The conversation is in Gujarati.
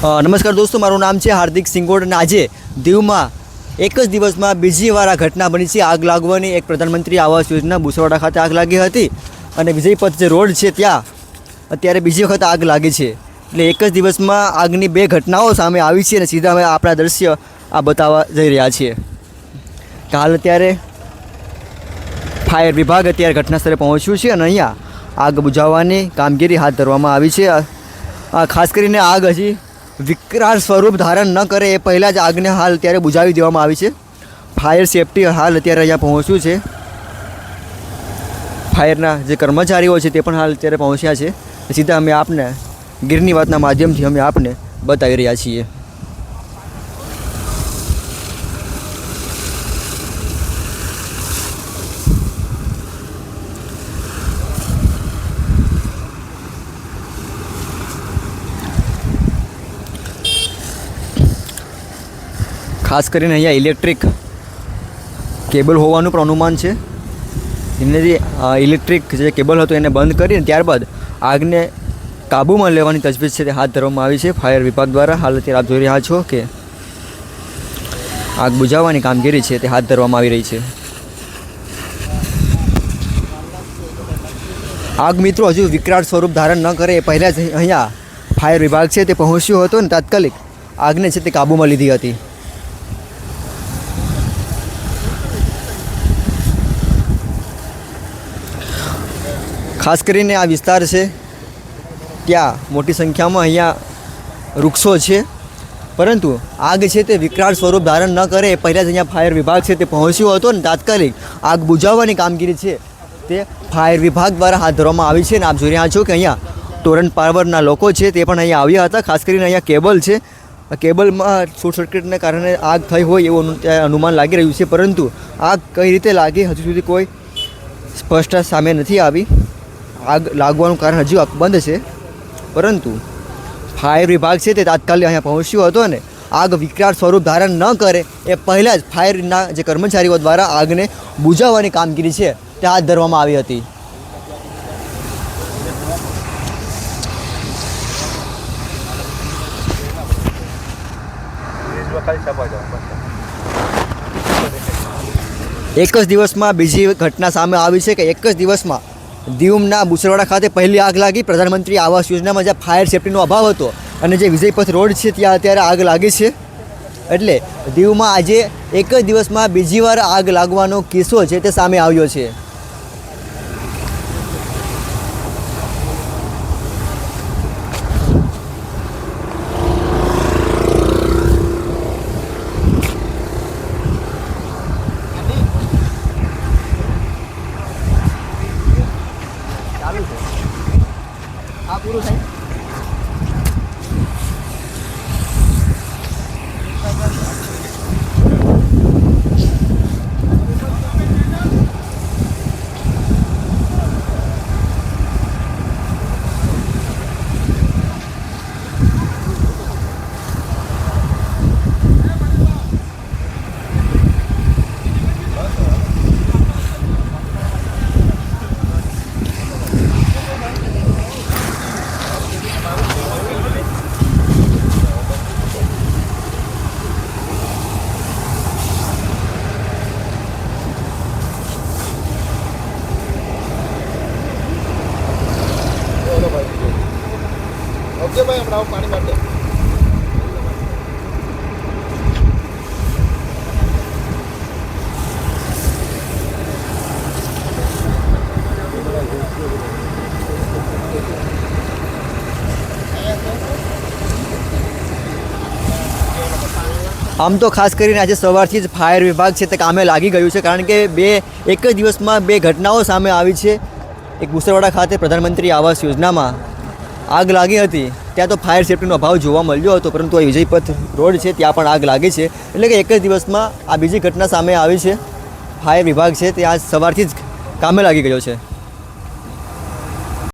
નમસ્કાર દોસ્તો, મારું નામ છે હાર્દિક સિંગોડ અને આજે દીવમાં એક જ દિવસમાં બીજી વાર આ ઘટના બની છે. આગ લાગવાની એક પ્રધાનમંત્રી આવાસ યોજના બુસવાડા ખાતે આગ લાગી હતી અને વિજયપથ જે રોડ છે ત્યાં અત્યારે બીજી વખત આગ લાગી છે. એટલે એક જ દિવસમાં આગની બે ઘટનાઓ સામે આવી છે અને સીધા અમે આપણા દ્રશ્ય આ બતાવવા જઈ રહ્યા છીએ. કાલ અત્યારે ફાયર વિભાગ અત્યારે ઘટના સ્થળે પહોંચ્યું છે અને અહીંયા આગ બુઝાવવાની કામગીરી હાથ ધરવામાં આવી છે. ખાસ કરીને આગ હજી વિકરાળ સ્વરૂપ ધારણ ન કરે એ પહેલાં જ આગને હાલ અત્યારે બુજાવી દેવામાં આવી છે. ફાયર સેફટી હાલ અત્યારે અહીંયા પહોંચ્યું છે. ફાયરના જે કર્મચારીઓ છે તે પણ હાલ અત્યારે પહોંચ્યા છે. સીધા અમે આપને ગીરની વાતના માધ્યમથી અમે આપને બતાવી રહ્યા છીએ. ખાસ કરીને અહીંયા ઇલેક્ટ્રિક કેબલ હોવાનું પણ અનુમાન છે. એમનેથી ઇલેક્ટ્રિક જે કેબલ હતો એને બંધ કરીને ત્યારબાદ આગને કાબૂમાં લેવાની તજવીજ છે તે હાથ ધરવામાં આવી છે. ફાયર વિભાગ દ્વારા હાલ અત્યારે આપ જોઈ રહ્યા છો કે આગ બુઝાવવાની કામગીરી છે તે હાથ ધરવામાં આવી રહી છે. આગ મિત્રો હજુ વિકરાળ સ્વરૂપ ધારણ ન કરે એ પહેલાં જ અહીંયા ફાયર વિભાગ છે તે પહોંચ્યો હતો ને તાત્કાલિક આગને છે તે કાબૂમાં લીધી હતી. ખાસ કરીને આ વિસ્તાર છે, ત્યાં મોટી સંખ્યામાં અહીંયા વૃક્ષો છે. પરંતુ આગ છે તે વિકરાળ સ્વરૂપ ધારણ ન કરે પહેલાં જ અહીંયા ફાયર વિભાગ છે તે પહોંચ્યો હતો ને તાત્કાલિક આગ બુઝાવવાની કામગીરી છે તે ફાયર વિભાગ દ્વારા હાથ ધરવામાં આવી છે અને આપ જોઈ રહ્યા છો કે અહીંયા ટોરન્ટ પાવરના લોકો છે તે પણ અહીંયા આવ્યા હતા. ખાસ કરીને અહીંયા કેબલ છે. કેબલમાં શોર્ટ સર્કિટને કારણે આગ થઈ હોય એવું અનુમાન લાગી રહ્યું છે. પરંતુ આગ કઈ રીતે લાગી હજુ સુધી કોઈ સ્પષ્ટ સામે નથી આવી. આગ લાગવાનું કારણ હજુ બંધ છે. પરંતુ ફાયર વિભાગ છે તે તાત્કાલિક અહીંયા પહોંચ્યો હતો ને આગ વિકરાળ સ્વરૂપ ધારણ ન કરે એ પહેલાં જ ફાયરના જે કર્મચારીઓ દ્વારા આગને બુઝાવવાની કામગીરી છે તે હાથ ધરવામાં આવી હતી. એક જ દિવસમાં બીજી ઘટના સામે આવી છે કે એક જ દિવસમાં દીવના બુસરવાડા ખાતે પહેલી આગ લાગી. પ્રધાનમંત્રી આવાસ યોજનામાં જ્યાં ફાયર સેફ્ટીનો અભાવ હતો અને જે વિજયપથ રોડ છે ત્યાં અત્યારે આગ લાગી છે. એટલે દીવમાં આજે એક જ દિવસમાં બીજી વાર આગ લાગવાનો કિસ્સો છે તે સામે આવ્યો છે. ભાઈ, હમણાં પાણી માટે. આમ તો ખાસ કરીને આજે સવારથી જ ફાયર વિભાગ છે તે કામે લાગી ગયું છે, કારણ કે બે, એક જ દિવસમાં બે ઘટનાઓ સામે આવી છે. એક ભૂસરવાડા ખાતે પ્રધાનમંત્રી આવાસ યોજનામાં આગ લાગી હતી. ત્યાં તો ફાયર સેફ્ટીનો અભાવ જોવા મળ્યો હતો, પરંતુ આ વિજયપથ રોડ છે, ત્યાં પણ આગ લાગી છે. એટલે કે એક જ દિવસમાં આ બીજી ઘટના સામે આવી છે. ફાયર વિભાગ છે તે આજ સવારથી જ કામે લાગી ગયો છે.